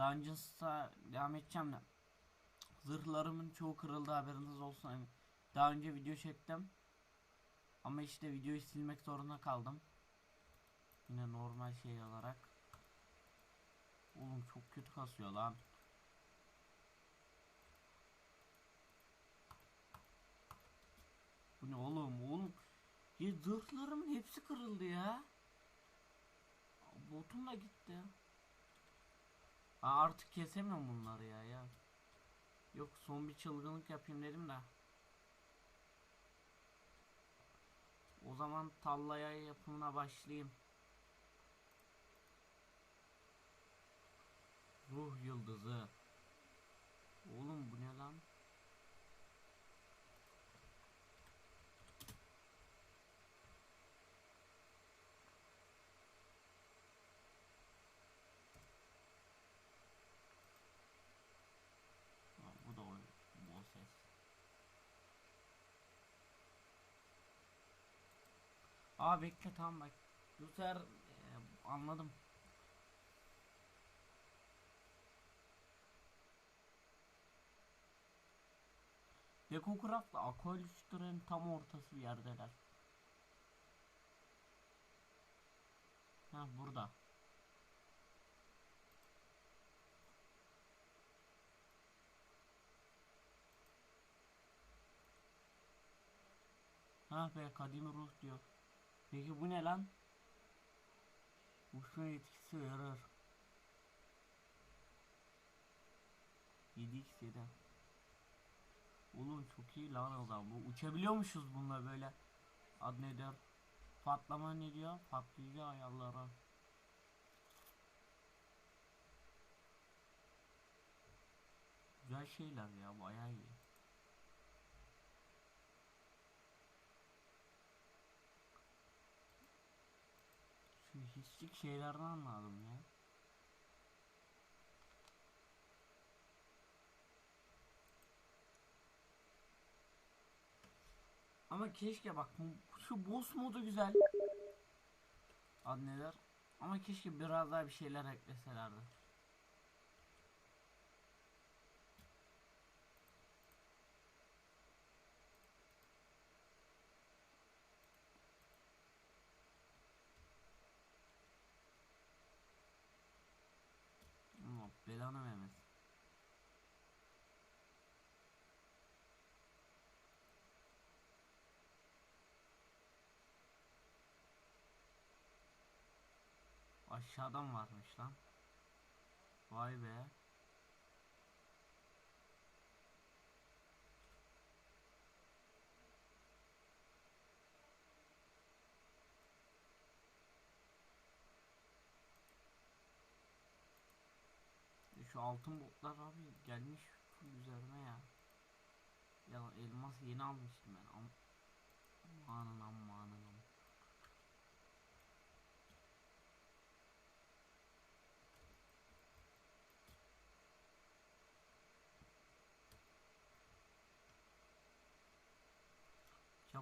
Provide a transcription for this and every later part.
Dungeons'a devam edeceğim de. Zırhlarımın çoğu kırıldı haberiniz olsun. Hani daha önce video çektim. Ama işte videoyu silmek zorunda kaldım. Yine normal şey olarak. Oğlum çok kötü kasıyor lan. Bu ne oğlum oğlum. Ya zırhlarımın hepsi kırıldı ya. Botum da gitti. Aa, artık kesemiyorum bunları ya ya. Yok son bir çılgınlık yapayım dedim de. O zaman tallaya yapımına başlayayım. Ruh yıldızı. Oğlum bu ne lan? Ha, bu da oyun. Bol ses. Aa bekle tamam bak. Sefer e, anladım. Dekokraft'la Aqualustre'ın tam ortası bir yerdeler. Ha burada. Ha be kadim ruh diyor. Peki bu ne lan? Uçma etkisi yarar. 7x 7. Oğlum çok iyi lan zaman. Bu uçabiliyormuşuz bununla böyle. Ad ne der? Patlama ne diyor? Patlayıcı ayarları. Güzel şeyler ya bayağı iyi. Şu hiçlik şeylerden anladım ya. Ama keşke bak şu boss modu güzel. Adı neler? Ama keşke biraz daha bir şeyler ekleselerdi. Aşağıdan varmış lan. Vay be. Şu altın botlar abi gelmiş full üzerine ya. Ya elmas yeni almıştım ben. Am amanın amanın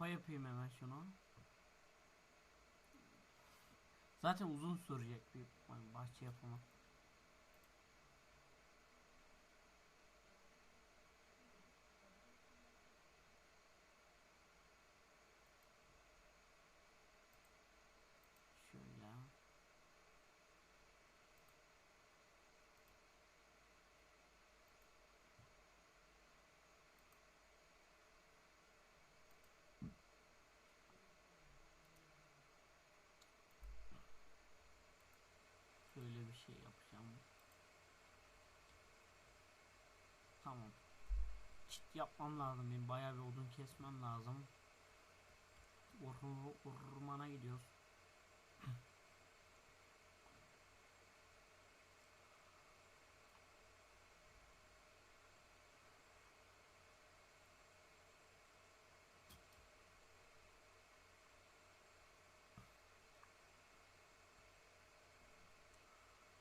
Çapa yapayım hemen şunu. Zaten uzun sürecek bir bahçe yapımı. Şöyle. Şöyle bir şey yapacağım. Tamam. Çit yapmam lazım. Benim bayağı bir odun kesmem lazım. Or ormana gidiyoruz.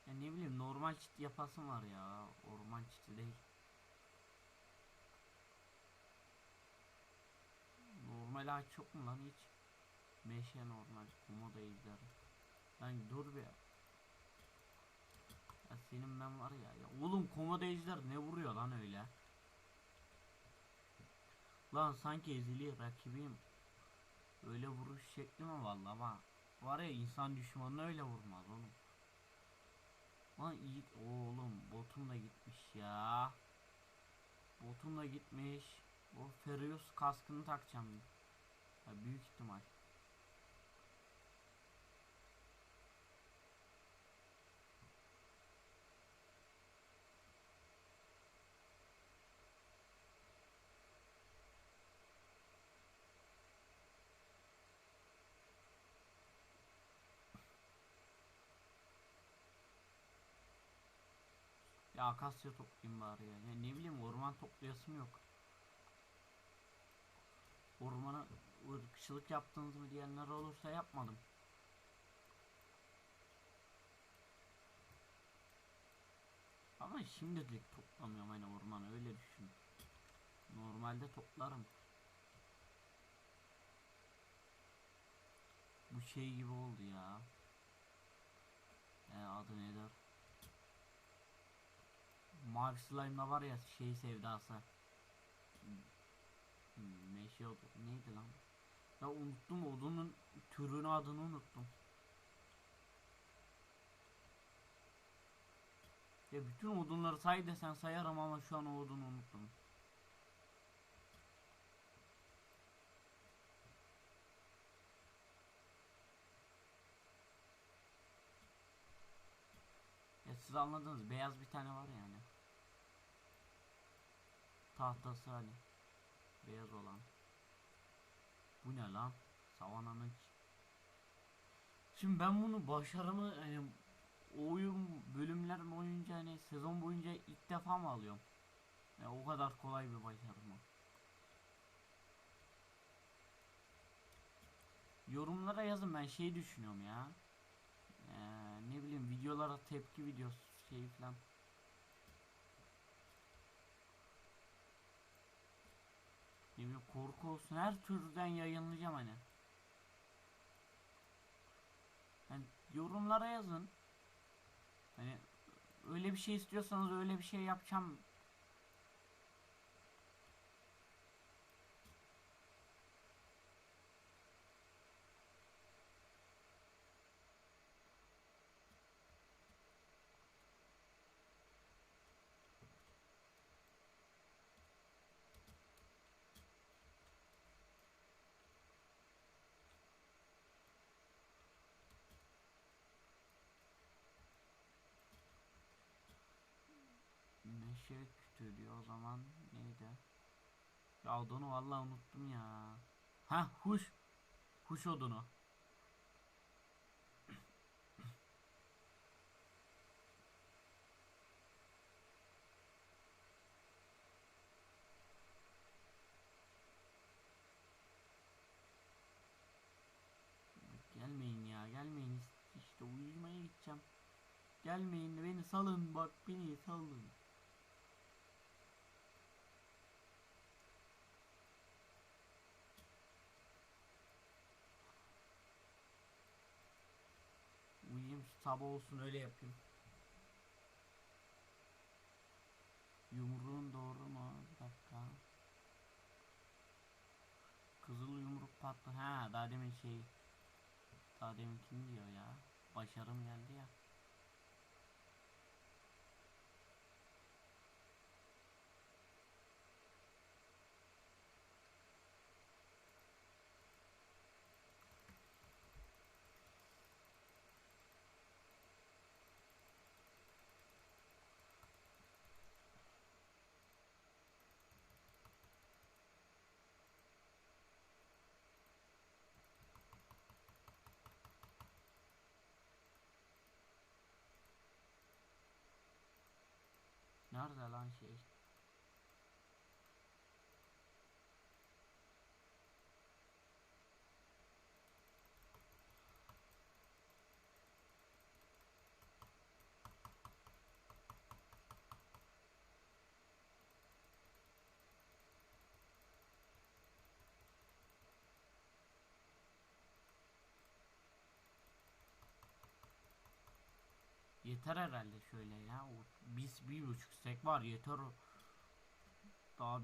Ya ne bileyim normal çit yapasım var ya. Orman çiti değil. Normal ağaç yok mu lan hiç? Meşe normal. Komodo ejder. Lan dur bir. Ya senin ben var ya. ya oğlum komodo ejder ne vuruyor lan öyle? Lan sanki ezili rakibim. Öyle vuruş şekli mi valla ama var ya insan düşmanını öyle vurmaz oğlum. Lan iyi oğlum botum da gitmiş ya. Botum da gitmiş. O Ferius kaskını takacağım. Ya büyük ihtimal. Ya akasya toplayayım bari ya. ya. Ne bileyim orman toplayasım yok. Ormana ırkçılık yaptınız mı diyenler olursa yapmadım. Ama şimdilik toplamıyorum hani ormanı öyle düşün. Normalde toplarım. Bu şey gibi oldu ya. E, adı nedir? Mavi slime'da var ya şey sevdası. Hmm, meşe odu. Neydi lan? Ya unuttum odunun türünü adını unuttum. Ya bütün odunları say desen sayarım ama şu an odunu unuttum. Ya siz anladınız beyaz bir tane var yani. Tahtası hani. Beyaz olan. Bu ne lan? Savananın. Şimdi ben bunu başarımı hani oyun bölümler boyunca hani sezon boyunca ilk defa mı alıyorum? Ya o kadar kolay bir başarı mı? Yorumlara yazın ben şey düşünüyorum ya. Ee, ne bileyim videolara tepki videosu şey falan. Ne korku olsun her türden yayınlayacağım hani. Yani yorumlara yazın. Hani öyle bir şey istiyorsanız öyle bir şey yapacağım. Neşe kütüğü diyor o zaman neydi? Ya odunu vallahi unuttum ya. Ha huş. Huş odunu. Gelmeyin ya gelmeyin işte uyumaya gideceğim. Gelmeyin beni salın bak beni salın. Sabah olsun öyle yapayım. Yumruğun doğru mu? Bir dakika. Kızıl yumruk patlı. Ha daha demin şey. Daha demin kim diyor ya? Başarım geldi ya. Nerede lan şey? Yeter herhalde şöyle ya. Biz bir buçuk stek var yeter. Daha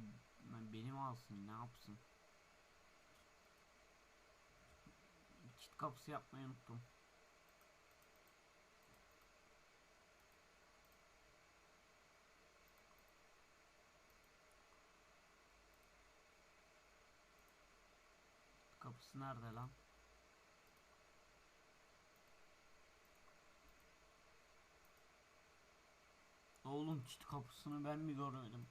benim alsın ne yapsın. Çit kapısı yapmayı unuttum. Kapısı nerede lan? Oğlum çit kapısını ben mi görmedim?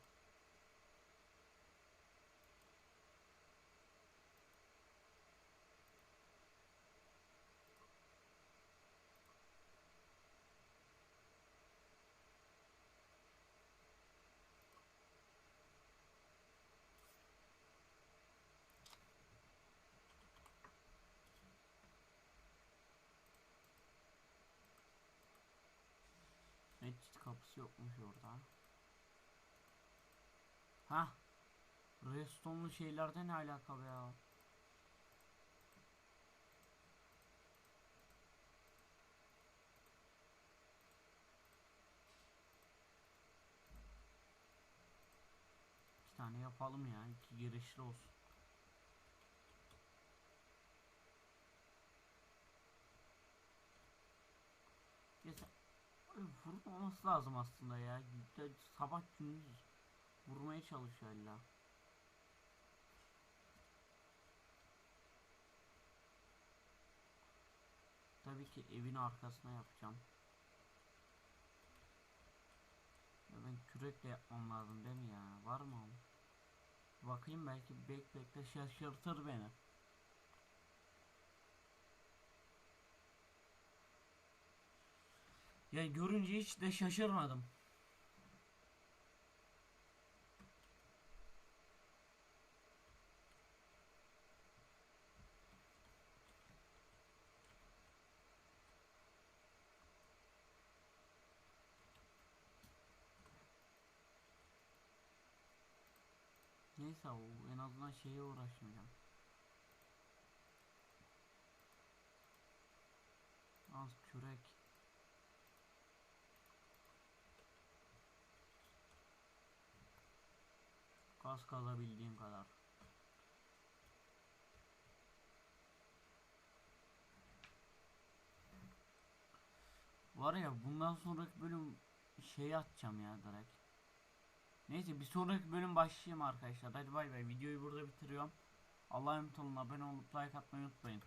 Ne çit kapısı yokmuş orada. Ha? Redstone'lu şeylerde ne alaka be ya? İki tane yapalım ya. iki girişli olsun. Ya sen vurmaması lazım aslında ya. Sabah gündüz vurmaya çalışıyor illa. Tabii ki evin arkasına yapacağım. Ya ben kürekle yapmam lazım değil mi ya? Var mı? Bakayım belki backpack'te şaşırtır beni. Ya görünce hiç de şaşırmadım. Neyse o en azından şeye uğraşmayacağım. Az kürek. Kas kazabildiğim kadar. Var ya bundan sonraki bölüm şey atacağım ya direkt. Neyse bir sonraki bölüm başlayayım arkadaşlar. Hadi bay bay. Videoyu burada bitiriyorum. Allah'a emanet olun. Abone olup like atmayı unutmayın.